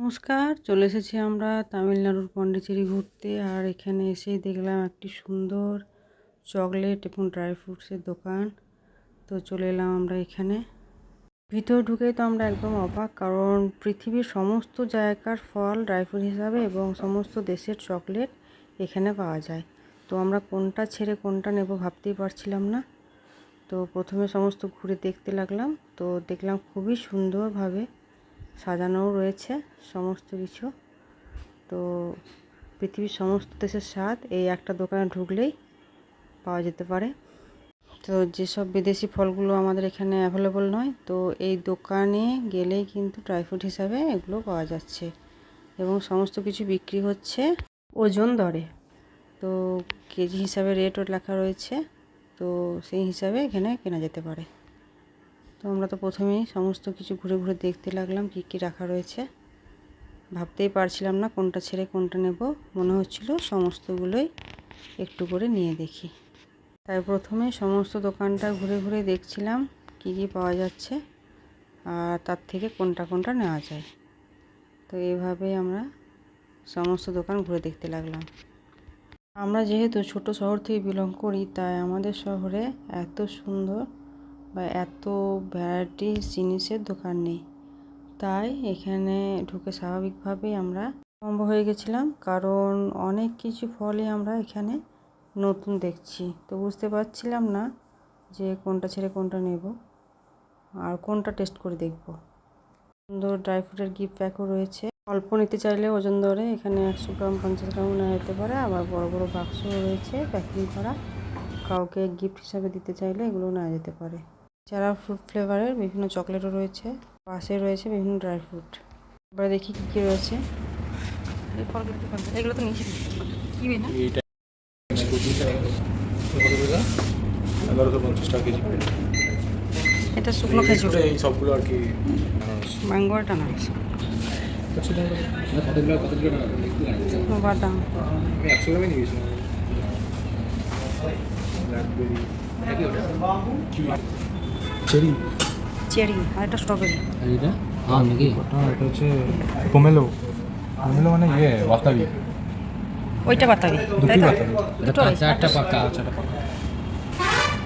নমস্কার, চলে এসেছি আমরা তামিলনাড়ুর পন্ডিচেরি ঘুরতে। আর এখানে এসেই দেখলাম একটি সুন্দর চকলেট এবং ড্রাই ফ্রুটসের দোকান। তো চলে এলাম আমরা এখানে। ভিতর ঢুকেই তো আমরা একদম অবাক, কারণ পৃথিবীর সমস্ত জায়গার ফল ড্রাই ফ্রুট হিসাবে এবং সমস্ত দেশের চকলেট এখানে পাওয়া যায়। তো আমরা কোনটা ছেড়ে কোনটা নেব ভাবতেই পারছিলাম না। তো প্রথমে সমস্ত ঘুরে দেখতে লাগলাম। তো দেখলাম খুবই সুন্দরভাবে সাজানোও রয়েছে, সমস্ত কিছু। তো পৃথিবীর সমস্ত দেশের স্বাদ এই একটা দোকানে ঢুকলেই পাওয়া যেতে পারে। তো যেসব বিদেশি ফলগুলো আমাদের এখানে অ্যাভেলেবল নয়, তো এই দোকানে গেলেই কিন্তু ড্রাই ফ্রুট হিসাবে এগুলো পাওয়া যাচ্ছে এবং সমস্ত কিছু বিক্রি হচ্ছে ওজন দরে। তো কেজি হিসাবে রেটও লেখা রয়েছে, তো সেই হিসাবে এখানে কেনা যেতে পারে। তো আমরা তো প্রথমেই সমস্ত কিছু ঘুরে ঘুরে দেখতে লাগলাম, কী কী রাখা রয়েছে। ভাবতেই পারছিলাম না কোনটা ছেড়ে কোনটা নেব। মনে হচ্ছিল সমস্তগুলোই একটু করে নিয়ে দেখি। তাই প্রথমে সমস্ত দোকানটা ঘুরে ঘুরে দেখছিলাম, কী কী পাওয়া যাচ্ছে আর তার থেকে কোনটা কোনটা নেওয়া যায়। তো এইভাবেই আমরা সমস্ত দোকান ঘুরে দেখতে লাগলাম। আমরা যেহেতু ছোট শহর থেকে বিলং করি, তাই আমাদের শহরে এত সুন্দর বা এত ভ্যারাইটি জিনিসের দোকান নেই। তাই এখানে ঢুকে স্বাভাবিকভাবেই আমরা সম্ভব হয়ে গেছিলাম, কারণ অনেক কিছু ফলই আমরা এখানে নতুন দেখছি। তো বুঝতে পারছিলাম না যে কোনটা ছেড়ে কোনটা নেব আর কোনটা টেস্ট করে দেখব। সুন্দর ড্রাই ফ্রুটের গিফট প্যাকও রয়েছে। অল্প নিতে চাইলে ওজন ধরে এখানে একশো গ্রাম, পঞ্চাশ গ্রাম নেওয়া যেতে পারে। আবার বড় বড় বাক্সও রয়েছে প্যাকিং করা। কাউকে গিফট হিসাবে দিতে চাইলে এগুলো নেওয়া যেতে পারে। এছাড়া ফ্রুট ফ্লেভারের বিভিন্ন চকলেটও রয়েছে পাশে রয়েছে বিভিন্ন ড্রাই ফ্রুট এবারে দেখি কী কী রয়েছে? এগুলো তো নিচে না? এটা শুকনো খেজুর। এই সবগুলো আর কি আনারস। ম্যাঙ্গো আর আনারস। শুকনো বাদাম একশো গ্রামই নিয়ে ব্ল্যাকবেরি। চেরি। চেরি আর একটা স্ট্রবেরি আর এটা হ্যাঁ নাকি এটা হচ্ছে পোমেলো পোমেলো মানে ইয়ে বাতাবি ওইটা বাতাবি দুটি? বাতাবি একটা পাকা আচ্ছা এটা পাকা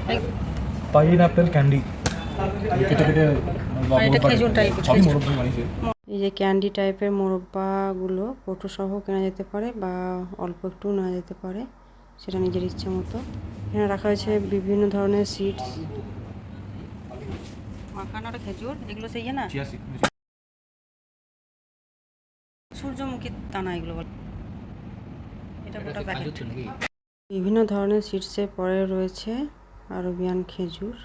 এই- পাইন অ্যাপেল ক্যান্ডি কেটে কেটে এটা এই যে ক্যান্ডি টাইপের মোরব্বাগুলো কৌটো সহ কেনা যেতে পারে বা অল্প একটু নেওয়া যেতে পারে সেটা নিজের ইচ্ছে মতো। এখানে রাখা হয়েছে বিভিন্ন ধরনের সিডস মাখানোর খেজুর এগুলো সেই না? সূর্যমুখীর দানা এগুলো এটা গোটা প্যাকেট বিভিন্ন ধরনের সিডসের পরে রয়েছে আরবিয়ান খেজুর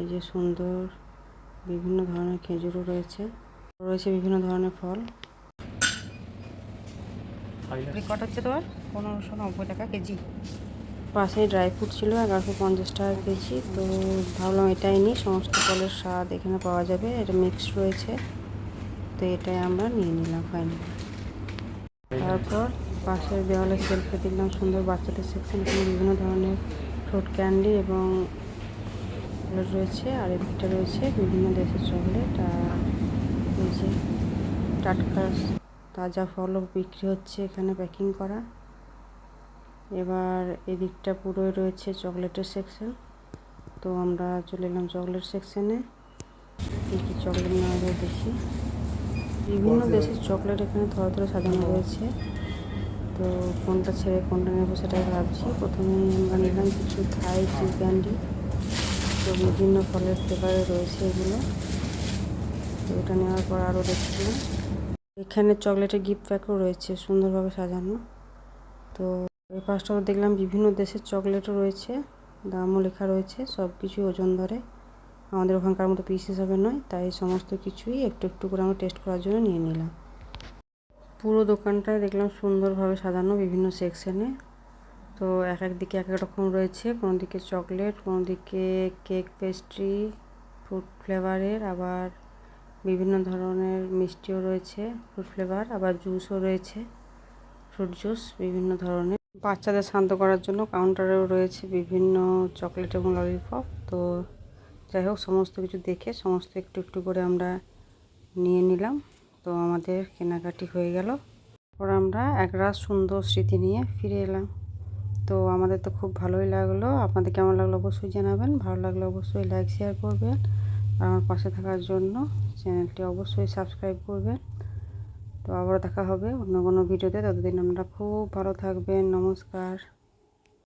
এই যে সুন্দর বিভিন্ন ধরনের খেজুরও রয়েছে রয়েছে বিভিন্ন ধরনের ফল। কত হচ্ছে তোমার? পনেরোশো নব্বই টাকা কেজি। পাশে ড্রাই ফ্রুট ছিল, এগারোশো পঞ্চাশ টাকা কেজি। তো ভাবলাম এটাই নিই, সমস্ত ফলের স্বাদ এখানে পাওয়া যাবে। এটা মিক্সড রয়েছে। তো এটাই আমরা নিয়ে নিলাম ফাইনালি তারপর পাশের দেওয়ালে সেলফে দেখলাম সুন্দর বাচ্চাদের সেকশন এখানে বিভিন্ন ধরনের ফ্রুট ক্যান্ডি এবং রয়েছে, আর এদিকটা রয়েছে বিভিন্ন দেশের চকলেট আর টাটকা তাজা ফলও বিক্রি হচ্ছে এখানে প্যাকিং করা। এবার এদিকটা পুরোই রয়েছে চকলেটের সেকশন তো আমরা চলে এলাম চকলেট সেকশনে কী কী চকলেট নেওয়া যায় দেখি। বিভিন্ন দেশের চকলেট এখানে ধরে ধরে সাজানো রয়েছে। তো কোনটা ছেড়ে কোনটা নেব সেটাই ভাবছি। প্রথমে আমরা নিলাম কিছু থাই চিজ ক্যান্ডি তো বিভিন্ন ফলের ফ্লেভারে রয়েছে এগুলো। তো এটা নেওয়ার পর আরও দেখছিলাম। এখানে চকলেটের গিফট প্যাকও রয়েছে সুন্দরভাবে সাজানো। তো এই পাশটা দেখলাম বিভিন্ন দেশের চকলেটও রয়েছে, দামও লেখা রয়েছে সব কিছু ওজন ধরে। আমাদের ওখানকার মতো পিস হিসাবে নয়, তাই সমস্ত কিছুই একটু একটু করে আমরা টেস্ট করার জন্য নিয়ে নিলাম। পুরো দোকানটায় দেখলাম সুন্দরভাবে সাজানো বিভিন্ন সেকশনে তো এক এক দিকে এক এক রকম রয়েছে, কোনো দিকে চকলেট কোনো দিকে কেক পেস্ট্রি ফ্রুট ফ্লেভারের আবার বিভিন্ন ধরনের মিষ্টিও রয়েছে ফ্রুট ফ্লেভার আবার জুসও রয়েছে ফ্রুট জুস বিভিন্ন ধরনের। বাচ্চাদের শান্ত করার জন্য কাউন্টারেও রয়েছে বিভিন্ন চকলেট এবং ললিপপ তো যাই হোক, সমস্ত কিছু দেখে, সমস্ত একটু একটু করে আমরা নিয়ে নিলাম। তো আমাদের কেনাকাটি হয়ে গেল। ওর আমরা এক রাত সুন্দর স্মৃতি নিয়ে ফিরে এলাম। তো আমাদের তো খুব ভালোই লাগল। আপনাদের কেমন লাগল অবশ্যই জানাবেন। ভালো লাগলে অবশ্যই লাইক শেয়ার করবেন। আর আমার পাশে থাকার জন্য চ্যানেলটি অবশ্যই সাবস্ক্রাইব করবেন। তো আবার দেখা হবে অন্য কোনো ভিডিওতে। ততদিন আমরা খুব ভালো থাকবেন। নমস্কার।